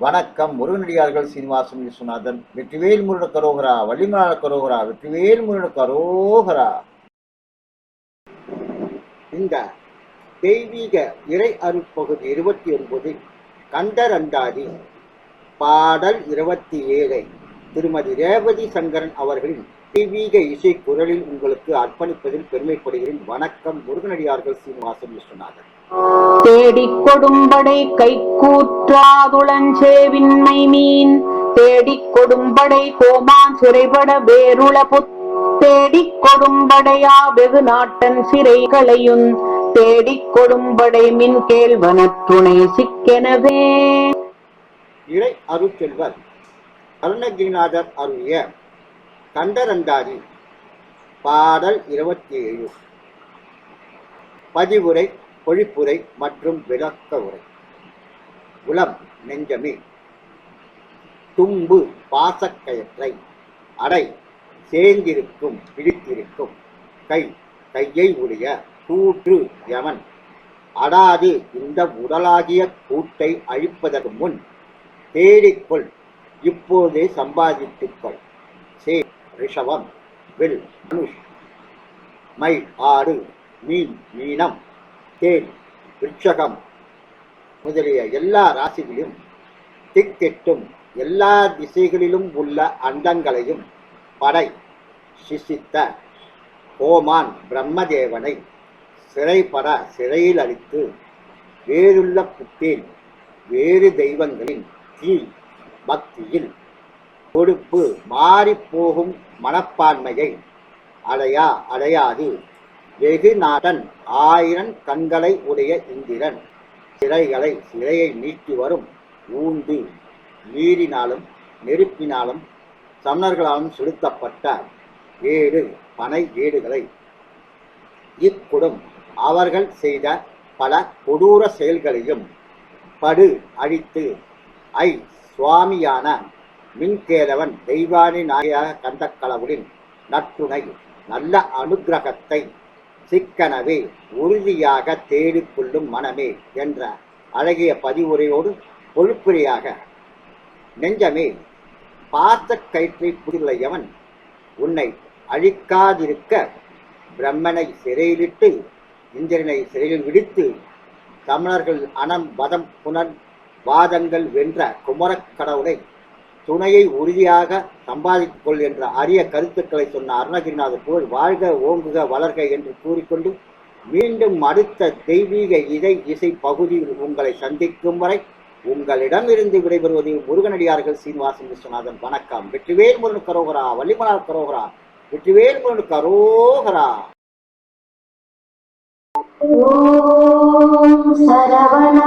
வணக்கம் முருகனடியார்கள் சீனிவாசன் விஸ்வநாதன் வெற்றிவேல் முருகன கரோகரா வள்ளிமலாள கரோகரா வெற்றிவேல் முருகன கரோகரா. இந்த தெய்வீக இறை அருட்பகுதி இருபத்தி ஒன்பதில் கண்டரண்டாதி பாடல் இருபத்தி ஏழை. திருமதி ரேவதி சங்கரன் அவர்களின் தெய்வீக இசை குரலில் உங்களுக்கு அர்ப்பணிப்பதில் பெருமைப்படுகிறேன். வணக்கம் முருகனடியார்கள் சீனிவாசன் விஸ்வநாதன். தேடிக் கொடும்படை கைக்கூற்றாதுளஞ்சேவின்மை மீன். தேடிக் கொடும்படை கோமான் சிறைபட வேருள புத். தேடிக் கொடும்படையா வெகு நாட்டன் சிறைகளையும் தேடிக் கொடும்படை மின் கேள்வனத் துணை சிக்கெனவே. இறை அருட்செல்வர் அருணகிரிநாதர் அருளிய கண்டரந்தாதி பாடல் இருபத்தி ஏழு பதிவுரை பொழிப்புரை மற்றும் விளக்க உரை. உளம் நெஞ்சமே. தும்பு பாசக்கயற்றை. அடை சேர்ந்திருக்கும் பிடித்திருக்கும் கை கையை உடைய கூற்று யமன் அடாது இந்த உடலாகிய கூட்டை அழிப்பதற்கு முன் தேடிக்கொள் இப்போதே சம்பாதித்துக்கொள் சே ரிஷவம் வில் மனுஷ் மை ஆடு மீன் மீனம் தேன் விருட்சகம் முதலிய எல்லா ராசிகளையும் திக்கெட்டும் எல்லா திசைகளிலும் உள்ள அண்டங்களையும் படை சிசித்த கோமான் பிரம்மதேவனை சிறைப்பட சிறையில் அளித்து வேறுள்ள புத்தேன் வேறு தெய்வங்களின் தீ பக்தியில் கொடுப்பு மாறிப்போகும் மனப்பான்மையை அடையா அடையாது. வெகு ஆயிரம் கண்களை உடைய இந்திரன். சிறைகளை சிறையை நீக்கி வரும் ஊந்து நீரினாலும் நெருப்பினாலும் சமணர்களாலும் செலுத்தப்பட்ட ஏடு பனை ஏடுகளை. இக்குடும் அவர்கள் செய்த பல கொடூர செயல்களையும் படு அழித்து ஐ சுவாமியான மின்கேதவன் தெய்வானி நாயாக கந்தக்கலவுடன் நற்றுணை நல்ல அனுக்கிரகத்தை சிக்கனவே உறுதியாக தேடிக்கொள்ளும் மனமே என்ற அழகிய பதிவுரையோடு பொழுப்புரையாக நெஞ்சமே பார்த்த கயிற்றை புதியுள்ளவன் உன்னை அழிக்காதிருக்க பிரம்மனை சிறையிலிட்டு இந்திரனை சிறையில் விடுத்து தமிழர்கள் அனம் வதம் புனன் வாதங்கள் வென்ற குமரக் கடவுளை துணையை உறுதியாக சம்பாதித்துக் என்ற அரிய கருத்துக்களை சொன்ன அருணகிரிநாதர் புகழ் வாழ்க ஓங்குக வளர்க என்று கூறிக்கொண்டு மீண்டும் அடுத்த தெய்வீக இதை இசை பகுதியில் உங்களை சந்திக்கும் வரை உங்களிடமிருந்து விடைபெறுவது முருகனடியார்கள் சீனிவாசன் விஸ்வநாதன். வணக்கம். வெற்றிவேல் முருகன் கரோகரா வள்ளிமலார் கரோகரா வெற்றிவேல் முருகன் கரோகரா. ஓம் ஓம் சரவண